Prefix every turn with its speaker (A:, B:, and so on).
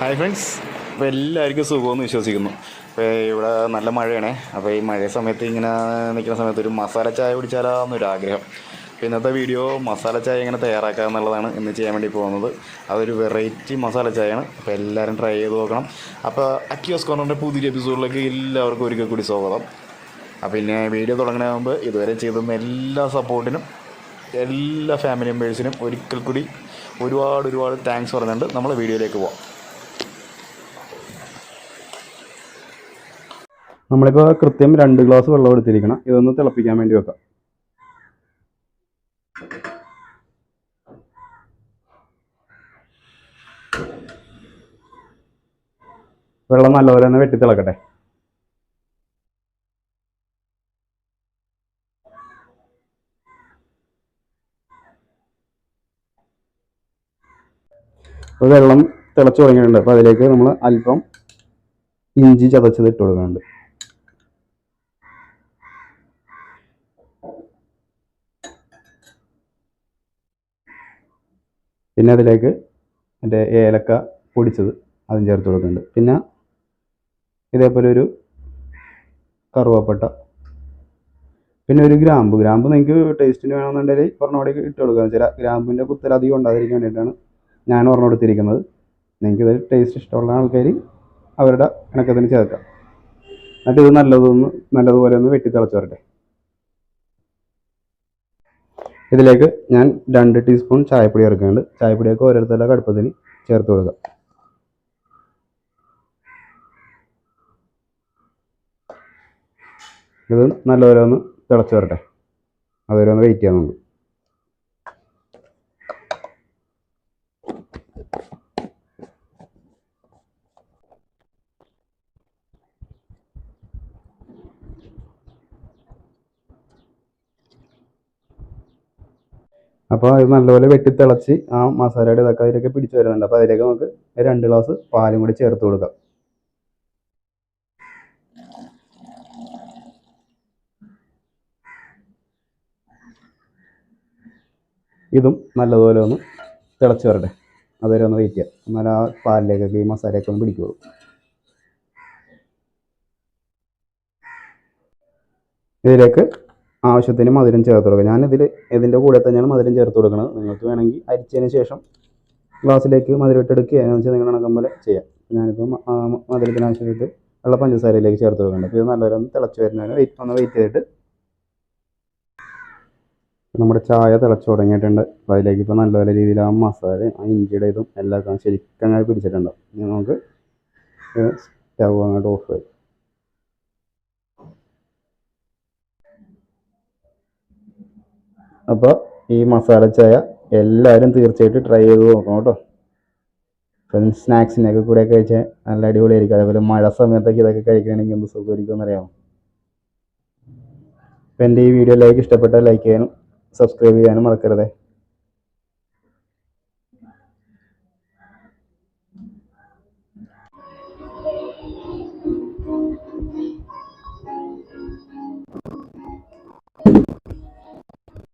A: Hi friends അപ്പോൾ എല്ലാവർക്കും സുഖമെന്ന് വിശ്വസിക്കുന്നു. അപ്പോൾ ഇവിടെ നല്ല മഴയാണേ. അപ്പോൾ ഈ മഴയ സമയത്ത് ഇങ്ങനെ നിൽക്കുന്ന സമയത്ത് ഒരു മസാല ചായ കുടിച്ചാലോ എന്നൊരു ആഗ്രഹം. അപ്പോൾ ഇന്നത്തെ വീഡിയോ മസാല ചായ എങ്ങനെ തയ്യാറാക്കുക എന്നുള്ളതാണ് ഇന്ന് ചെയ്യാൻ വേണ്ടി പോകുന്നത്. അതൊരു വെറൈറ്റി മസാല ചായയാണ്. അപ്പോൾ എല്ലാവരും ട്രൈ ചെയ്ത് നോക്കണം. അപ്പോൾ അക്യോസ് കോർണറിന്റെ പുതിയ എപ്പിസോഡിലേക്ക് എല്ലാവർക്കും ഒരിക്കൽ കൂടി സ്വാഗതം. അപ്പോൾ പിന്നെ വീഡിയോ തുടങ്ങുന്നതിന് മുമ്പ് ഇതുവരെ ചെയ്തുന്ന എല്ലാ സപ്പോർട്ടിനും എല്ലാ ഫാമിലി മെമ്പേഴ്സിനും ഒരിക്കൽ കൂടി ഒരുപാട് ഒരുപാട് താങ്ക്സ് പറഞ്ഞുകൊണ്ട് നമ്മൾ വീഡിയോയിലേക്ക് പോവാം.
B: നമ്മളിപ്പോൾ കൃത്യം രണ്ട് ഗ്ലാസ് വെള്ളം എടുത്തിരിക്കണം. ഇതൊന്ന് തിളപ്പിക്കാൻ വേണ്ടി വെക്കാം. വെള്ളം നല്ലപോലെ തന്നെ വെട്ടി തിളക്കട്ടെ. ഇപ്പോൾ വെള്ളം തിളച്ചു തുടങ്ങിയിട്ടുണ്ട്. അപ്പോൾ അതിലേക്ക് നമ്മൾ അല്പം ഇഞ്ചി ചതച്ചത് ഇട്ട് കൊടുക്കുന്നുണ്ട്. പിന്നെ അതിലേക്ക് എന്റെ ഏലക്ക പൊടിച്ചത് അതും ചേർത്ത് കൊടുക്കുന്നുണ്ട്. പിന്നെ ഇതേപോലെ ഒരു കറുവപ്പട്ട. പിന്നെ ഒരു ഗ്രാമ്പ്. ഗ്രാമ്പ് നിങ്ങൾക്ക് ടേസ്റ്റിന് വേണമെന്നുണ്ടെങ്കിൽ പറഞ്ഞോടെ ഇട്ട് കൊടുക്കാം ചില ഗ്രാമ്പിന്റെ കുത്തൽ അധികം ഉണ്ടാതിരിക്കാൻ വേണ്ടിയിട്ടാണ് ഞാൻ കൊടുത്തിരിക്കുന്നത് നിങ്ങൾക്ക് ഇത് ടേസ്റ്റ് ഇഷ്ടമുള്ള ആൾക്കാർ അവരുടെ കണക്കത്തിന് ചേർക്കാം. എന്നിട്ട് ഇത് നല്ലതൊന്ന് നല്ലതുപോലെ ഒന്ന് വെട്ടി തിളച്ച് വരട്ടെ. ഇതിലേക്ക് ഞാൻ രണ്ട് ടീസ്പൂൺ ചായപ്പൊടി ചേർക്കുന്നുണ്ട്. ചായപ്പൊടിയൊക്കെ ഓരോരുത്തരുടെ കടുപ്പത്തിന് ചേർത്ത് കൊടുക്കുക ഇത് നല്ലപോലെ ഒന്ന് തിളച്ച് വരട്ടെ. അതുവരെ ഒന്ന് വെയിറ്റ് ചെയ്യാൻ നമുക്ക് അപ്പോൾ ഇത് നല്ലപോലെ വെട്ടിത്തിളച്ച് ആ മസാലയുടെ ഇതൊക്കെ അതിലേക്ക് പിടിച്ച് വരുന്നുണ്ട്. അപ്പോൾ അതിലേക്ക് നമുക്ക് രണ്ട് ഗ്ലാസ് പാലും കൂടി ചേർത്ത് കൊടുക്കാം. ഇതും നല്ലതുപോലെ ഒന്ന് തിളച്ച് വരട്ടെ. അതുവരെ ഒന്ന് വെയിറ്റ് ചെയ്യാം. എന്നാൽ ആ പാലിലേക്കൊക്കെ ഈ മസാലയൊക്കെ ഒന്ന് പിടിക്കുള്ളൂ. ഇതിലേക്ക് ആവശ്യത്തിന് മധുരം ചേർത്ത് കൊടുക്കുക. ഞാനിതിൽ ഇതിന്റെ കൂടെ തന്നെയാണ് മധുരം ചേർത്ത് കൊടുക്കുന്നത്. നിങ്ങൾക്ക് വേണമെങ്കിൽ അരിച്ചതിന് ശേഷം ഗ്ലാസ്സിലേക്ക് മധുരം ഇട്ടെടുക്കുക എന്ന് വെച്ചാൽ നിങ്ങൾ കണക്കം പോലെ ചെയ്യാം. ഞാനിപ്പോൾ മധുരത്തിന് ആവശ്യമായിട്ട് ഉള്ള പഞ്ചസാരയിലേക്ക് ചേർത്ത് കൊടുക്കുന്നുണ്ട്. അപ്പോൾ ഇത് നല്ലപോലെ ഒന്ന് തിളച്ച് വരുന്നതിന് വെയിറ്റ് ഒന്ന് വെയിറ്റ് ചെയ്തിട്ട് നമ്മുടെ ചായ തിളച്ച് തുടങ്ങിയിട്ടുണ്ട്. അപ്പോൾ അതിലേക്ക് ഇപ്പോൾ നല്ല നല്ല രീതിയിൽ ആ മസാല ആ ഇഞ്ചിയുടെ ഇതും എല്ലാം ശരിക്കും അങ്ങനെ പിടിച്ചിട്ടുണ്ടാവും ഇനി നമുക്ക് സ്റ്റവ് അങ്ങോട്ട് ഓഫ് ചെയ്യും അപ്പോൾ ഈ മസാല ചായ എല്ലാവരും തീർച്ചയായിട്ടും ട്രൈ ചെയ്ത് നോക്കണം കേട്ടോ. ഫ്രണ്ട്സ് സ്നാക്സിനൊക്കെ കൂടെ കഴിച്ചാൽ നല്ല അടിപൊളിയായിരിക്കും. അതേപോലെ മഴ സമയത്തൊക്കെ ഇതൊക്കെ കഴിക്കുകയാണെങ്കിൽ എന്ത് സുഖമായിരിക്കും എന്നറിയാമോ? അപ്പോൾ എന്റെ ഈ വീഡിയോ ലൈക്ക് ഇഷ്ടപ്പെട്ടാൽ ലൈക്ക് ചെയ്യാനും സബ്സ്ക്രൈബ് ചെയ്യാനും മറക്കരുതേ.